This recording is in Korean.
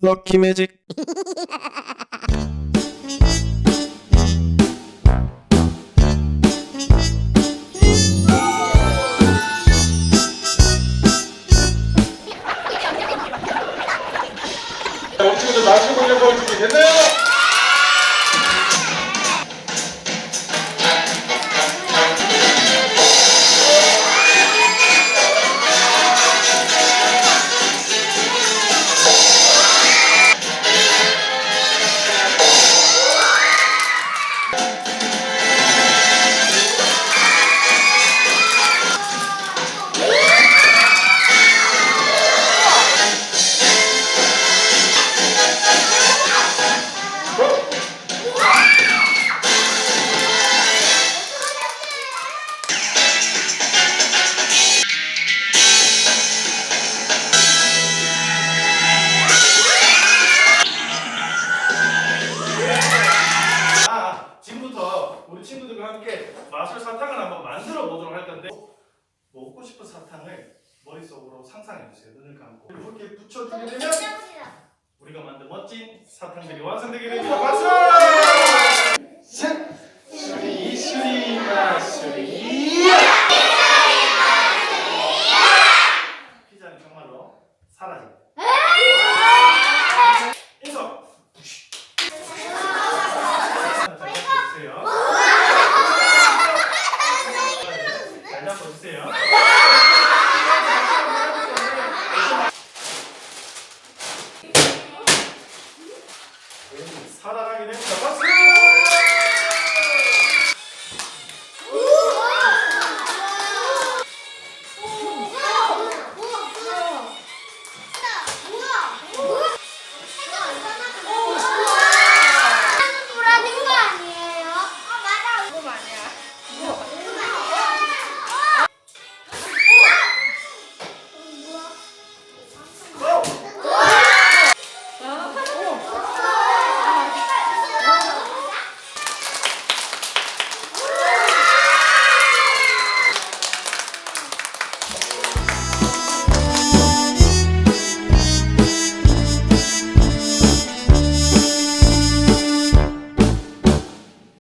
럭키 매직 친구들 마시고 공연 보여주기 됐나요? 친구들과 함께 마술 사탕을 한번 만들어 보도록 할 건데 먹고 싶은 사탕을 머릿속으로 상상해 주세요. 눈을 감고 이렇게 붙여주게 되면 우리가 만든 멋진 사탕들이 완성되게 됩니다. 박수! ederim.